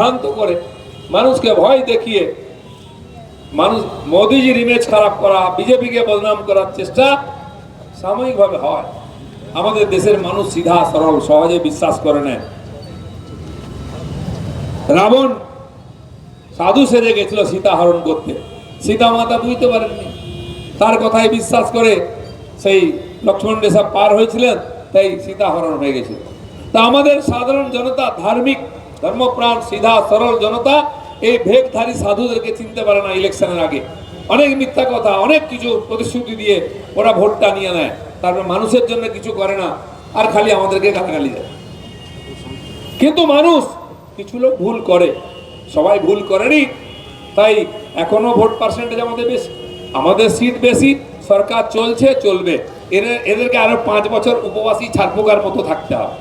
বিভ্রান্ত করে। মানুষকে ভয় দেখিয়ে মানুষ মোদিজির ইমেজ খারাপ করা, বিজেপিকে বদনাম করার চেষ্টা সাময়িকভাবে হয়। আমাদের দেশের মানুষ সিধা, সরল, সহজে বিশ্বাস করে নেয়। রাবণ সাধু সেজে গেছিল সীতা হরণ করতে। সীতা মাতা বুঝতে পারেননি। তার কথায় বিশ্বাস করে সেই লক্ষ্মণ রেখা পার হয়েছিলেন, তাই সীতা হরণ হয়ে গেছিল। তা আমাদের সাধারণ জনতা ধার্মিক ধর্মপ্রাণ, সিধা, সরল জনতা এই ভেগধারী সাধুদেরকে চিনতে পারে না ইলেকশনের আগে। অনেক মিথ্যা কথা, অনেক কিছু প্রতিশ্রুতি দিয়ে ওরা ভোটটা নিয়ে নেয়। তারপর মানুষের জন্য কিছু করে না, আর খালি আমাদেরকে গালাগালি দেয়। কিন্তু মানুষ কিছু লোক ভুল করে। সবাই ভুল করেনি, তাই এখনও ভোট পার্সেন্টেজ আমাদের বেশি। আমাদের সিট বেশি, সরকার চলছে, চলবে। এদের এদেরকে আরও পাঁচ বছর উপবাসী ছাড়পোকার মতো থাকতে হবে।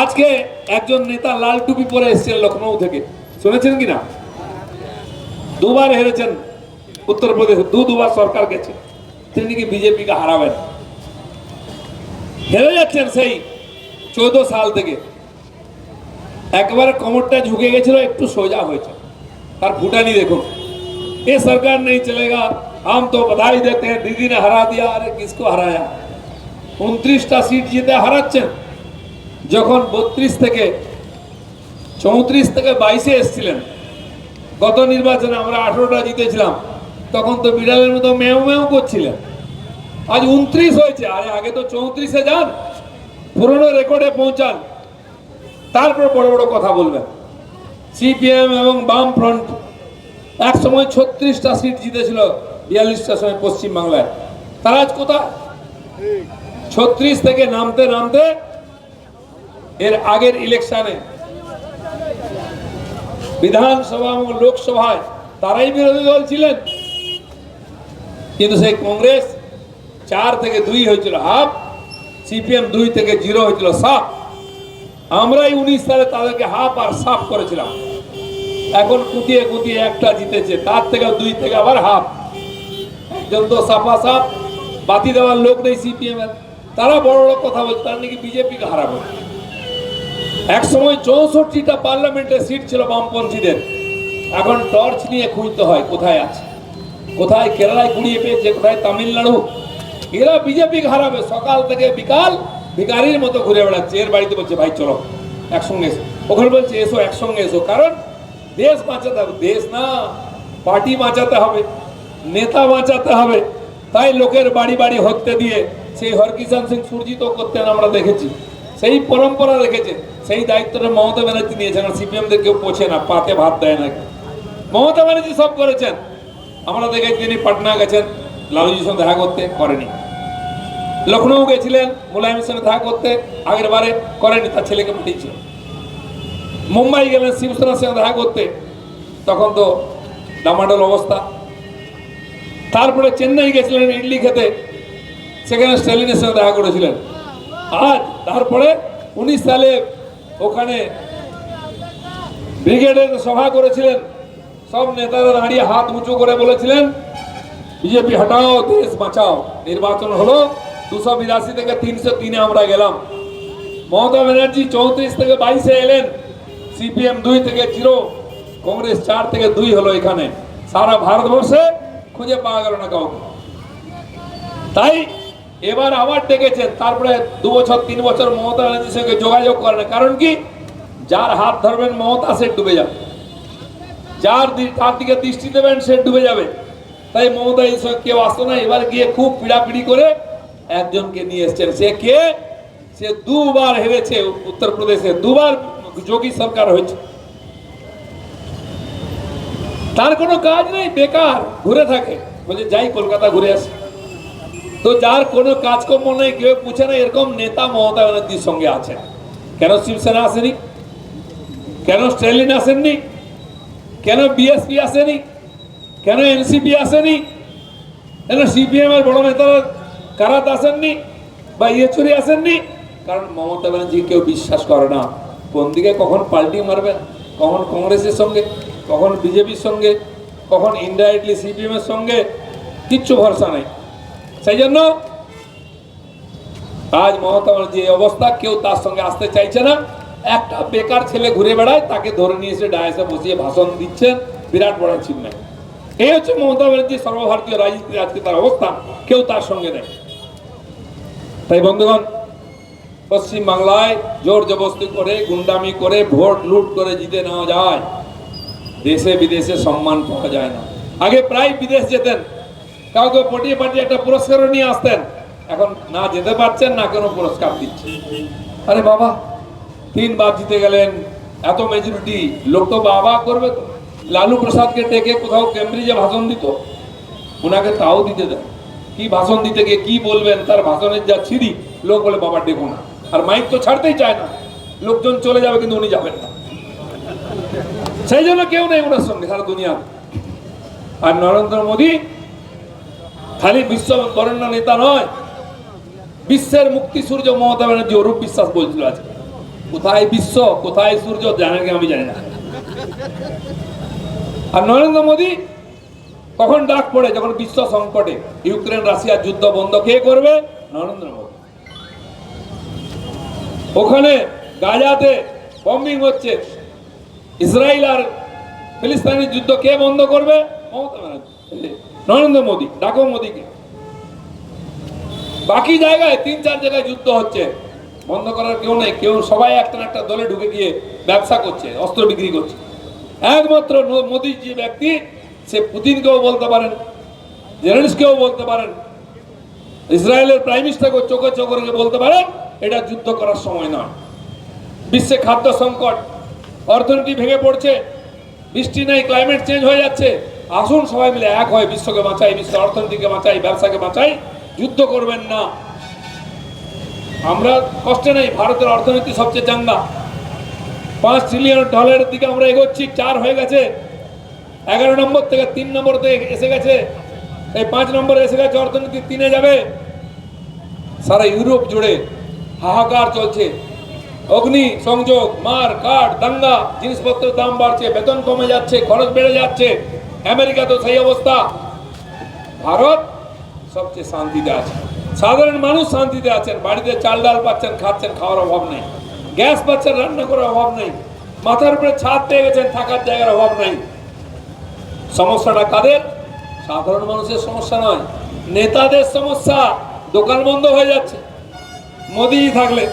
আজকে একজন নেতা লাল টুপি পরে এসেছেন লখনৌ থেকে শুনেছেন কি না দুবার হেরেছেন উত্তরপ্রদেশে দু দুবার সরকার গেছে তিনি কি বিজেপিকে হারাবেন হেরে যাচ্ছেন সেই চৌদ্দ সাল থেকে একবার কোমরটা ঝুঁকে গেছিল একটু সোজা হয়েছে তার ফুটানি দেখুন ये सरकार नहीं चलेगा हम तो बधाई देते हैं दीदी ने हरा दिया अरे किसको हराया উনত্রিশটা সিট জিতে হারাচ্ছেন যখন বত্রিশ থেকে চৌত্রিশ থেকে বাইশে এসছিলেন গত নির্বাচনে আমরা আঠেরোটা জিতেছিলাম তখন তো বিড়ালের মতো মেও মেও করছিলেন। আজ উনত্রিশ হয়েছে আরে আগে তো চৌত্রিশে যান পুরনো রেকর্ডে পৌঁছান। তারপর বড় বড় কথা বলবেন। সিপিএম এবং বাম ফ্রন্ট এক সময় ছত্রিশটা সিট জিতেছিল বিয়াল্লিশটার সময় পশ্চিমবাংলায়। তারা আজ কোথায়? ছত্রিশ থেকে নামতে নামতে এর আগের ইলেকশনে বিধানসভা এবং লোকসভায় তারাই বিরোধী দল ছিলেন। কিন্তু সেই কংগ্রেস চার থেকে দুই হয়েছিল হাফ, সিপিএম দুই থেকে জিরো হয়েছিল সাফ। আমরাই উনিশ সালে তাদেরকে হাফ আর সাফ করেছিলাম। এখন কুটিয়ে কুটিয়ে একটা জিতেছে, তার থেকে দুই থেকে আবার হাফ। একজন তো সাফা সাফ, বাতি দেওয়ার লোক নেই সিপিএম এর তারা বড় বড় কথা বলছে, তারা নাকি বিজেপিকে হারাবে এক সময় চৌষট্টিটা পার্লামেন্টের সিট ছিল বামপন্থীদের। এখন টর্চ নিয়ে খুঁজতে হয়, কোথায় আছে? কোথায় কেরালায় কুড়িয়ে পেয়েছে, কোথায় তামিলনাড়ু? এরা বিজেপি হারাবে, সকাল থেকে বিকাল ভিকারির মতো ঘুরে বেড়াচ্ছে। এর বাড়িতে বলছে, ভাই, চলো, একসঙ্গে এসো। ওখানে বলছে, এসো, একসঙ্গে এসো। কারণ দেশ বাঁচাতে হবে। দেশ না, পার্টি বাঁচাতে হবে, নেতা বাঁচাতে হবে। তাই লোকের বাড়ি বাড়ি হত্যে দিয়ে সেই হরকিষাণ সিং সুরজিত করতেন আমরা দেখেছি। সেই পরম্পরা রেখেছে। সেই দায়িত্বটা মমতা ব্যানার্জি নিয়েছেন আর সিপিএমদের কেউ পোছে না, পাতে ভাত দেয় না। মমতা ব্যানার্জি সব করেছেন। আমরা দেখেছি তিনি পাটনা গেছেন লালুজির সঙ্গে দেখা করতে করেনি। লখনৌ গেছিলেন, মুলায়মের সঙ্গে দেখা করতে, আগের বারে করেনি, তার ছেলেকে পাঠিয়েছিল মুম্বাই গেলেন, শিবসেনার সঙ্গে দেখা করতে। তখন তো ডামাডোল অবস্থা। তারপরে চেন্নাই গেছিলেন, ইডলি খেতে। সেখানে স্ট্যালিনের সঙ্গে দেখা করেছিলেন। আর তারপরে উনিশ সালে ওখানে ব্রিগেডের সভা করেছিলেন। সব নেতারা দাঁড়িয়ে হাত উঁচু করে বলেছিলেন, বিজেপি হটাও, দেশ বাঁচাও। নির্বাচন হলো, দুশো বিরাশি থেকে তিনশো তিনে আমরা গেলাম। মমতা ব্যানার্জি চৌত্রিশ থেকে বাইশে এলেন, সিপিএম দুই থেকে জিরো, কংগ্রেস চার থেকে দুই হলো এখানে। সারা ভারতবর্ষে খুঁজে পাওয়া গেল না কাউকে। তাই এবার আবার ডেকেছেন তারপরে দু বছর, তিন বছর মমতা ব্যানার্জির সঙ্গে যোগাযোগ করেন কারণ কি? যার হাত ধরবেন মমতা, সে ডুবে যাবে। যার তার দিকে দৃষ্টি দেবেন, সে ডুবে যাবে। তাই মমতা এই সঙ্গে কেউ আসতো না। এবার গিয়ে খুব পিড়াপিড়ি করে একজনকে নিয়ে এসছেন। সে কে? সে দুবার হেরেছে উত্তরপ্রদেশে। দুবার যোগী সরকার হয়েছে। তার কোনো কাজ নেই। বেকার, ঘুরে থাকে। বলে যাই, কলকাতা ঘুরে আসি। তো যার কোনো কাজকর্ম নেই, কেউ পুছে না, এরকম নেতা মমতা ব্যানার্জির সঙ্গে আছে। কেন শিবসেনা আসেনি? কেন স্ট্যালিন আসেননি? কেন বিএসপি আসেনি? কেন এনসিপি আসেনি? কেন সিপিএম এর বড় নেতারা কারাত আসেননি বা ইয়েচুরি আসেননি? কারণ মমতা ব্যানার্জি কেউ বিশ্বাস করে না। কোন দিকে কখন পাল্টি মারবে কখন কংগ্রেসের সঙ্গে? কখন বিজেপির সঙ্গে? কখন ইনডাইরেক্টলি সিপিএম এর সঙ্গে? কিচ্ছু ভরসা নেই। সেই জন্য আজ মমতা এই অবস্থা, কেউ তার সঙ্গে আসতে চাইছে না। একটা বেকার ছেলে ঘুরে বেড়ায়, তাকে ধরে নিয়ে এসে ডায়াসে বসিয়ে ভাষণ দিচ্ছেন বিরাট বড় চিন্ময় এই হচ্ছে মমতা ব্যানার্জি সর্বভারতীয় রাজনীতির আজকে তার অবস্থান কেউ তার সঙ্গে নেই। তাই বন্ধুগণ পশ্চিম বাংলায় জোর জবস্তি করে, গুন্ডামি করে, ভোট লুট করে জিতে নেওয়া যায়। দেশে বিদেশে সম্মান পাওয়া যায় না। আগে প্রায় বিদেশ যেতেন কাউকে পটিয়ে পাটিয়ে একটা পুরস্কারও নিয়ে আসতেন। এখন না যেতে পারছেন, না কোনো পুরস্কার দিচ্ছে আরে বাবা, তিনবার জিতে গেলেন, এত মেজরিটি লোক তো বাবা করবে তো। লালু প্রসাদকে ডেকে কোথাও কেমব্রিজে ভাষণ দিত। ওনাকে তাও দিতে দেন। কি ভাষণ দিতে গিয়ে কি বলবেন, তার ভাষণের যা ছিঁড়ি লোক বলে, বাবা, ডেকো না। আর মাইক তো ছাড়তেই চায় না। লোকজন চলে যাবে, কিন্তু উনি যাবেন না। সেই জন্য কেউ নেই ওনার সঙ্গে সারা দুনিয়া আর নরেন্দ্র মোদী খালি বিশ্ব বরেণ্য নেতা নয়, বিশ্বের মুক্তি সূর্য মমতা ব্যানার্জি অরূপ বিশ্বাস বলছিল আজকে। কোথায় বিশ্ব, কোথায় সূর্য জানেন কি আমি জানি না। আর নরেন্দ্র মোদী কখন ডাক পড়ে, যখন বিশ্ব সংকটে, ইউক্রেন রাশিয়ার যুদ্ধ বন্ধ কে করবে? নরেন্দ্র মোদী। ওখানে গাজাতে বম্বিং হচ্ছে। ইসরায়েল আর ফিলিস্তানের যুদ্ধ কে বন্ধ করবে? মমতা ব্যানার্জি। নরেন্দ্র মোদী, ডাকো মোদীকে। বাকি জায়গায় তিন, চার জায়গায় যুদ্ধ হচ্ছে। বন্ধ করার কেউ নেই, কেউ সবাই একটা একটা দলে ঢুকে গিয়ে ব্যবসা করছে, অস্ত্র বিক্রি করছে। একমাত্র মোদী যে ব্যক্তি, সে পুতিনকেও বলতে পারেন, জেলেন্সকেও বলতে পারেন, ইসরায়েলের প্রাইম মিনিস্টারকে চোখে চোখে বলতে পারেন, এটা যুদ্ধ করার সময় নয়। বিশ্বে খাদ্য সংকট, অর্থনীতি ভেঙে পড়ছে, বৃষ্টি নেই ক্লাইমেট চেঞ্জ হয়ে যাচ্ছে। আসুন সবাই মিলে এক হয় বিশ্বকে বাঁচাই, বিশ্ব অর্থনীতিকে বাঁচাই, ব্যবসাকে বাঁচাই, যুদ্ধ করবেন না। আমরা কষ্টে নেই, ভারতের অর্থনীতি সবচেয়ে চাঙ্গা। পাঁচ ট্রিলিয়ন ডলারের দিকে আমরা এগোচ্ছি, চার হয়ে গেছে। এগারো নম্বর থেকে তিন নম্বরতে এসে গেছে। এই পাঁচ নম্বরে এসে গেছে, অর্থনীতি তিনে যাবে। সারা ইউরোপ জুড়ে হাহাকার চলছে। অগ্নি, সংযোগ, মার কাট দাঙ্গা, জিনিসপত্রের দাম বাড়ছে, বেতন কমে যাচ্ছে, খরচ বেড়ে যাচ্ছে। আমেরিকা তো সেই অবস্থা। ভারত সবচেয়ে শান্তিতে আছে। সাধারণ মানুষ শান্তিতে আছেন, বাড়িতে চাল ডাল পাচ্ছেন, খাচ্ছেন, খাওয়ার অভাব নেই। গ্যাস পাচ্ছেন, রান্না করার অভাব নেই। মাথার উপরে ছাদ পেয়ে গেছেন, থাকার জায়গার অভাব নেই। সমস্যাটা কাদের? সাধারণ মানুষের সমস্যা নয়, নেতাদের সমস্যা। দোকান বন্ধ হয়ে যাচ্ছে। মোদি থাকলে।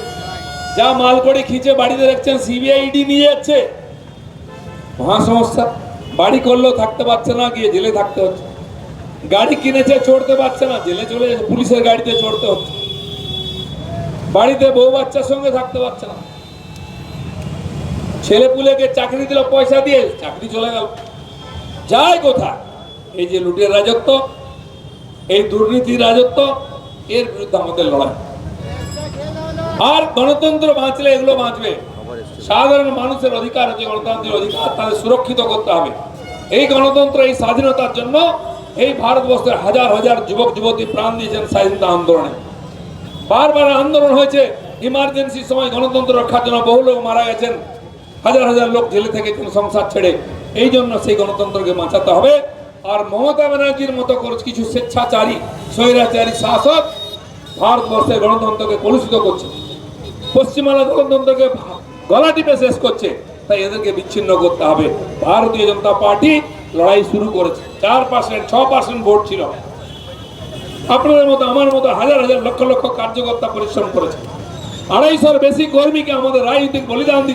যা মাল করে খিচে বাড়িতে দেখছেন সিবিআই ইডি নিয়ে যাচ্ছে। মহা সমস্যা বাড়ি করলেও থাকতে পারছে না, গিয়ে জেলে থাকতে হচ্ছে। গাড়ি কিনেছে, চড়তে পারছে না, জেলে চলে পুলিশের গাড়িতে চড়তে হচ্ছে। বাড়িতে বউ বাচ্চার সঙ্গে থাকতে পারছে না। ছেলে পুলেকে চাকরি দিল, পয়সা দিয়ে, চাকরি চলে গেল। যায় কোথায়? এই যে লুটের রাজত্ব, এই দুর্নীতির রাজত্ব, এর বিরুদ্ধে আমাদের লড়াই। আর গণতন্ত্র বাঁচলে এগুলো বাঁচবে। সাধারণ মানুষের অধিকার হচ্ছে গণতান্ত্রিক অধিকার তাদের সুরক্ষিত করতে হবে। এই গণতন্ত্র, এই স্বাধীনতার জন্য এই ভারতবর্ষের হাজার হাজার যুবক, যুবতী প্রাণ দিয়েছেন স্বাধীনতা আন্দোলনে। বারবার আন্দোলন হয়েছে ইমার্জেন্সির সময় গণতন্ত্র রক্ষার জন্য বহু লোক মারা গেছেন। হাজার হাজার লোক জেলে থেকেছেন সংসার ছেড়ে। এই জন্য সেই গণতন্ত্রকে বাঁচাতে হবে। আর মমতা ব্যানার্জির মতো কিছু স্বেচ্ছাচারী, স্বৈরাচারী শাসক ভারতবর্ষের গণতন্ত্রকে কলুষিত করছে। পশ্চিমবাংলা গণতন্ত্রকে গলা টিপে শেষ করছে। তাই এদেরকে বিচ্ছিন্ন করতে হবে। ভারতীয় জনতা পার্টি লড়াই শুরু করেছে। চার পার্সেন্ট ছ পার্সেন্ট ভোট ছিল। আপনাদের মতো, আমার মতো হাজার হাজার লক্ষ লক্ষ কার্যকর্তা পরিশ্রম করেছে। আড়াইশোর বেশি কর্মীকে আমাদের রাজনৈতিক বলিদান দিতে